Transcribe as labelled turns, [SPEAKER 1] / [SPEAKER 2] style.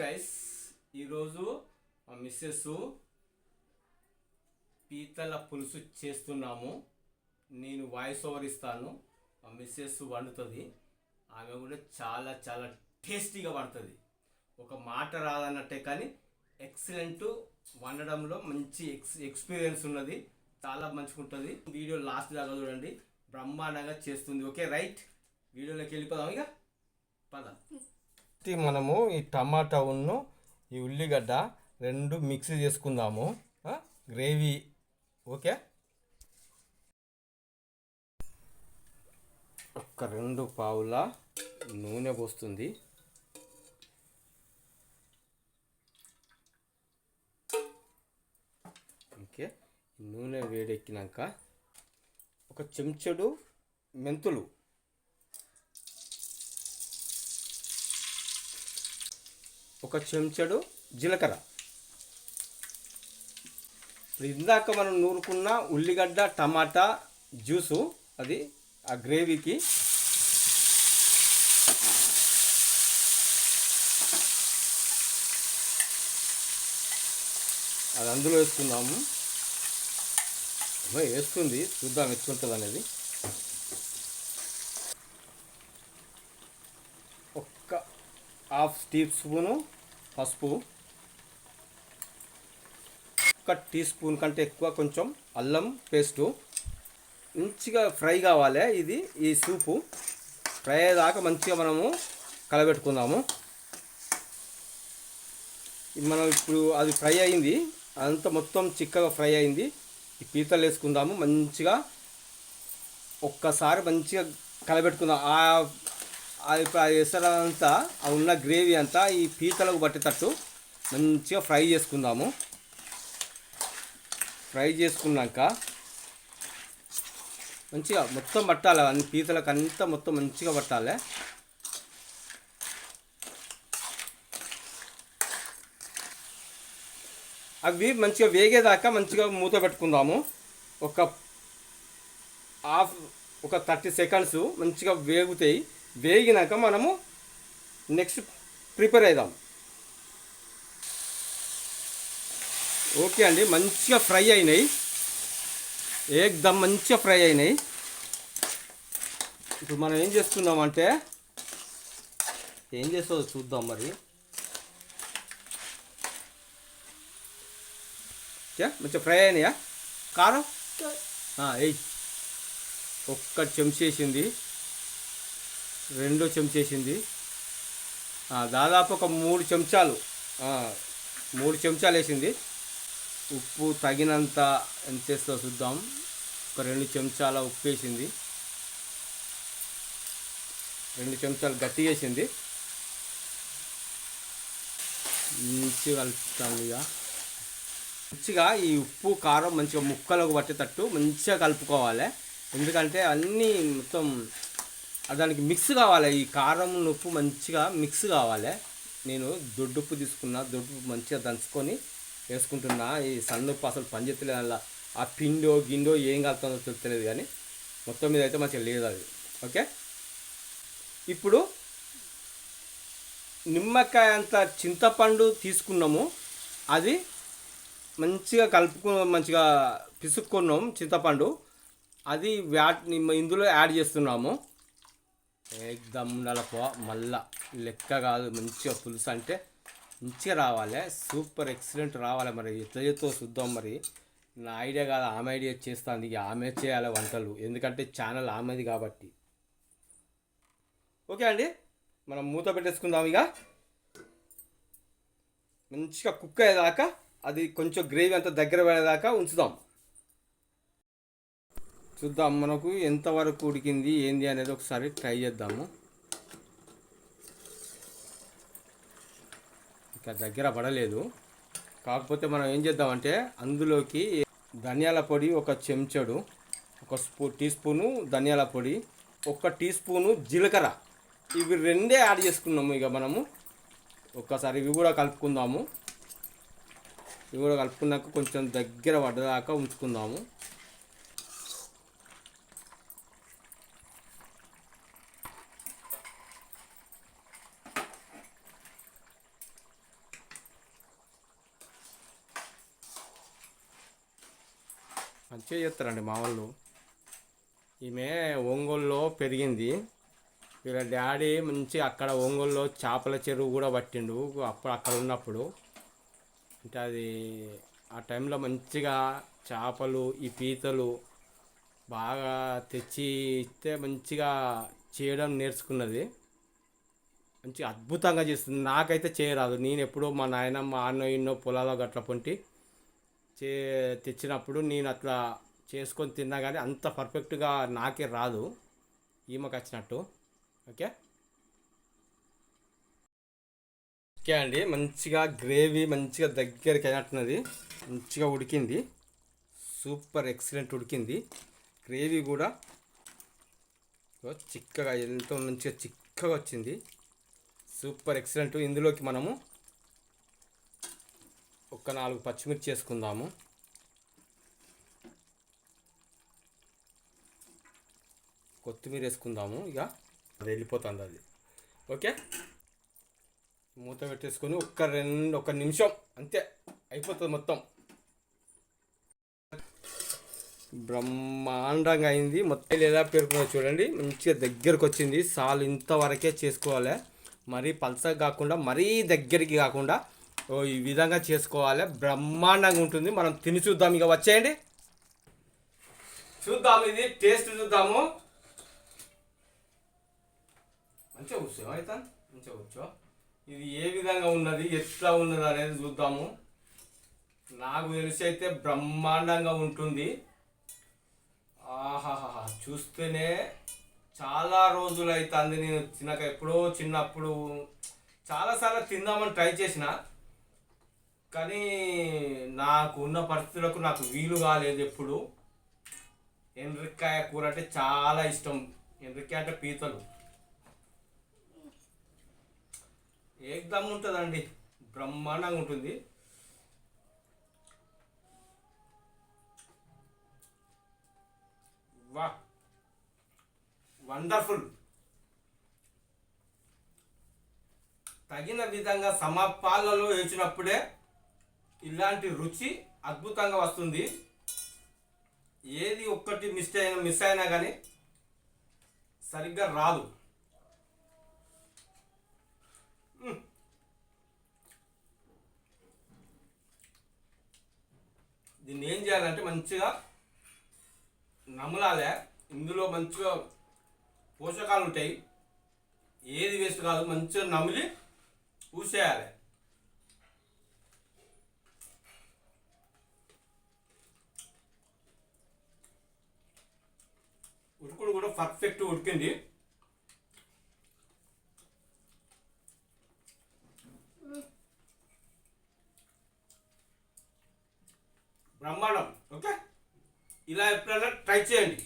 [SPEAKER 1] Guys ఈరోజు మా missus పీతల పులుసు చేస్తున్నాము. నేను వాయిస్ ఓవర్ ఇస్తాను. మా మిస్సెస్ వండుతుంది. ఆమె కూడా చాలా చాలా టేస్టీగా వండుతుంది. ఒక మాట రాదన్నట్టే కానీ ఎక్సలెంట్ వండడంలో మంచి ఎక్స్ ఎక్స్పీరియన్స్ ఉన్నది. చాలా మంచిగా ఉంటుంది. వీడియో లాస్ట్ దాకా చూడండి. బ్రహ్మాండంగా చేస్తుంది. ఓకే రైట్ వీడియోలోకి వెళ్ళిపోదాం ఇక. పద. ఫస్ట్ మనము ఈ టమాటా ఉన్ను ఈ ఉల్లిగడ్డ రెండు మిక్స్ చేసుకుందాము. గ్రేవీ. ఓకే? ఒక రెండు పావుల నూనె పోస్తుంది. ఓకే? ఈ నూనె వేడెక్కినాక ఒక చెంచడు మెంతులు. ఒక చెంచడు జీలకర్ర. ఇప్పుడు ఇందాక మనం నూరుకున్న ఉల్లిగడ్డ టమాటా జ్యూసు అది ఆ గ్రేవీకి. అది అందులో వేసుకున్నాము వేస్తుంది. చూద్దాం ఎత్తుంటుంది అనేది. ఒక్క హాఫ్ టీ స్పూను పసుపు. ఒక టీ స్పూన్ కంటే ఎక్కువ కొంచెం అల్లం పేస్టు. మంచిగా ఫ్రై కావాలి ఇది ఈ సూపు. ఫ్రై అయ్యేదాకా మంచిగా మనము కలబెట్టుకుందాము. ఇది మనం ఇప్పుడు అది ఫ్రై అయింది అదంతా మొత్తం చిక్కగా ఫ్రై అయింది. ఈ పీతలు వేసుకుందాము మంచిగా ఒక్కసారి మంచిగా కలబెట్టుకుందాం. ఆ అది ఎసరంతా ఆ ఉన్న గ్రేవీ అంతా ఈ పీతలకు పట్టేటట్టు మంచిగా ఫ్రై చేసుకుందాము. ఫ్రై చేసుకున్నాక మంచిగా మొత్తం పట్టాలి అన్ని పీతలకు అంతా మొత్తం మంచిగా పట్టాలి. అవి మంచిగా వేగేదాకా మంచిగా మూత పెట్టుకుందాము. ఒక హాఫ్ ఒక థర్టీ సెకండ్స్ మంచిగా వేగుతాయి. వేగినాక మనము నెక్స్ట్ ప్రిపేర్ అవుదాం ఓకే అండి మంచిగా ఫ్రై అయినాయి. ఏకదమ్ మంచిగా ఫ్రై అయినాయి. ఇప్పుడు మనం ఏం చేస్తున్నామంటే ఏం చేస్తుందో చూద్దాం మరి. మంచిగా ఫ్రై అయినాయా? కారం? ఎయ్ ఒక్క చెంచేసింది. రెండో చెంచేసింది. దాదాపు ఒక మూడు చెంచాలు. మూడు చెంచాలు వేసింది ఉప్పు తగినంత ఎంత చేస్తుందో చూద్దాం. ఒక రెండు చెంచాల ఉప్పు వేసింది రెండు చెంచాలు గట్టి వేసింది మంచిగా కలుపుతాం ఇక. మంచిగా ఈ ఉప్పు కారం మంచిగా ముక్కలకు పట్టేటట్టు మంచిగా కలుపుకోవాలి. ఎందుకంటే అన్నీ మొత్తం దానికి మిక్స్ కావాలి. ఈ కారం ఉప్పు మంచిగా మిక్స్ కావాలి. నేను దొడ్డుప్పు తీసుకున్నా దొడ్డుప్పు మంచిగా దంచుకొని వేసుకుంటున్నా. ఈ సన్నుప్పు అసలు పనిచేస్తలేదు అలా ఆ పిండో గిండో ఏం కలుతుందో తెలుస్తలేదు కానీ మొత్తం మీద అయితే మంచిగా లేదు అది. ఓకే? ఇప్పుడు నిమ్మకాయ అంత చింతపండు తీసుకున్నాము. అది మంచిగా కలుపుకు మంచిగా పిసుక్కున్నాం చింతపండు. అది వ్యాట్ ఇందులో యాడ్ చేస్తున్నాము. ఏకదమ్ నలపో మళ్ళా. లెక్క కాదు మంచిగా పులుసు అంటే మంచిగా రావాలి. సూపర్ ఎక్సలెంట్ రావాలి మరి. ఎట్లా చేతో చూద్దాం మరి. నా ఐడియా కాదు ఆమె ఐడియా చేస్తుంది. ఇక ఆమె చేయాలి వంటలు. ఎందుకంటే ఛానల్ ఆమెది కాబట్టి. ఓకే అండి. మనం మూత పెట్టేసుకుందాం ఇక. మంచిగా కుక్ అయ్యేదాకా అది కొంచెం గ్రేవీ అంతా దగ్గర పడేదాకా ఉంచుదాం. చూద్దాం మనకు ఎంతవరకు ఉడికింది ఏంది అనేది ఒకసారి ట్రై చేద్దాము. ఇంకా దగ్గర పడలేదు. కాకపోతే మనం ఏం చేద్దామంటే అందులోకి ధనియాల పొడి ఒక చెంచడు ఒక స్పూ టీ స్పూను ధనియాల పొడి ఒక టీ స్పూను జీలకర్ర. ఇవి రెండే యాడ్ చేసుకున్నాము ఇక మనము. ఒక్కసారి ఇవి కూడా కలుపుకుందాము. ఇవి కూడా కలుపుకున్నాక కొంచెం దగ్గర పడ్డదాకా ఉంచుకుందాము. మంచిగా చేస్తారండి మా వాళ్ళు. ఈమె ఒంగోలులో పెరిగింది. వీళ్ళ డాడీ మంచి అక్కడ ఒంగోలులో చేపల చెరువు కూడా పట్టిండు. అప్పుడు అక్కడ ఉన్నప్పుడు అంటే అది ఆ టైంలో మంచిగా చేపలు ఈ పీతలు బాగా తెచ్చి ఇస్తే మంచిగా చేయడం నేర్చుకున్నది. మంచి అద్భుతంగా చేస్తుంది. నాకైతే చేయరాదు. నేను ఎప్పుడో మా నాయనమ్మ అన్నో ఇన్నో ఎన్నో గట్ల పొంటి చే తెచ్చినప్పుడు నేను అట్లా చేసుకొని తిన్నా కానీ అంత పర్ఫెక్ట్గా నాకే రాదు. ఈమెకు వచ్చినట్టు. ఓకే? ఓకే అండి. మంచిగా గ్రేవీ మంచిగా దగ్గరికి అయినట్టున్నది. మంచిగా ఉడికింది. సూపర్ ఎక్సలెంట్ ఉడికింది. గ్రేవీ కూడా చిక్కగా ఎంతో మంచిగా చిక్కగా వచ్చింది. Super excellent. ఇందులోకి మనము ఒక నాలుగు పచ్చిమిర్చి వేసుకుందాము కొత్తిమీర వేసుకుందాము ఇక అది వెళ్ళిపోతుంది అది. ఓకే? మూత పెట్టేసుకొని ఒక్క రెండు ఒక నిమిషం అంతే అయిపోతుంది మొత్తం. బ్రహ్మాండంగా అయింది మొత్తం ఎలా పేరుకున్నది చూడండి మంచిగా దగ్గరకు వచ్చింది. సాల్ ఇంతవరకే చేసుకోవాలి. మరీ పల్సగా కాకుండా మరీ దగ్గరికి కాకుండా ఈ విధంగా చేసుకోవాలి. బ్రహ్మాండంగా ఉంటుంది. మనం తిని చూద్దాం. ఇక వచ్చేయండి. చూద్దాం ఇది. టేస్ట్ చూద్దాము. మంచిగా కూర్చో అయితే? మంచిగా కూర్చో ఇది ఏ విధంగా ఉన్నది? ఎట్లా ఉన్నది అనేది చూద్దాము. నాకు తెలిసి అయితే బ్రహ్మాండంగా ఉంటుంది. ఆహాహా చూస్తేనే చాలా రోజులు అవుతుంది నేను తినక ఎప్పుడో చిన్నప్పుడు చాలాసార్లు తిందామని ట్రై చేసిన. కానీ నాకు ఉన్న పరిస్థితులకు నాకు వీలు కాలేదు ఎప్పుడు. ఎండ్రికాయ కూర అంటే చాలా ఇష్టం. ఎండ్రికాయ అంటే పీతలు. ఏదమ్ ఉంటుందండి. బ్రహ్మాండంగా ఉంటుంది. వా. వండర్ఫుల్. తగిన విధంగా సమపాలలో వేసినప్పుడే ఇలాంటి రుచి అద్భుతంగా వస్తుంది. ఏది ఒక్కటి మిస్ అయినా మిస్ అయినా కానీ సరిగ్గా రాదు. దీన్ని ఏం చేయాలంటే మంచిగా నమలాలే. ఇందులో మంచిగా పోషకాలు ఉంటాయి. ఏది వేస్ట్ కాదు మంచిగా నమిలి పూసేయాలి. ఉడుకుడు కూడా పర్ఫెక్ట్ ఉడికింది. బ్రహ్మాండం ఓకే? ఇలా ఎప్పుడైనా ట్రై చేయండి.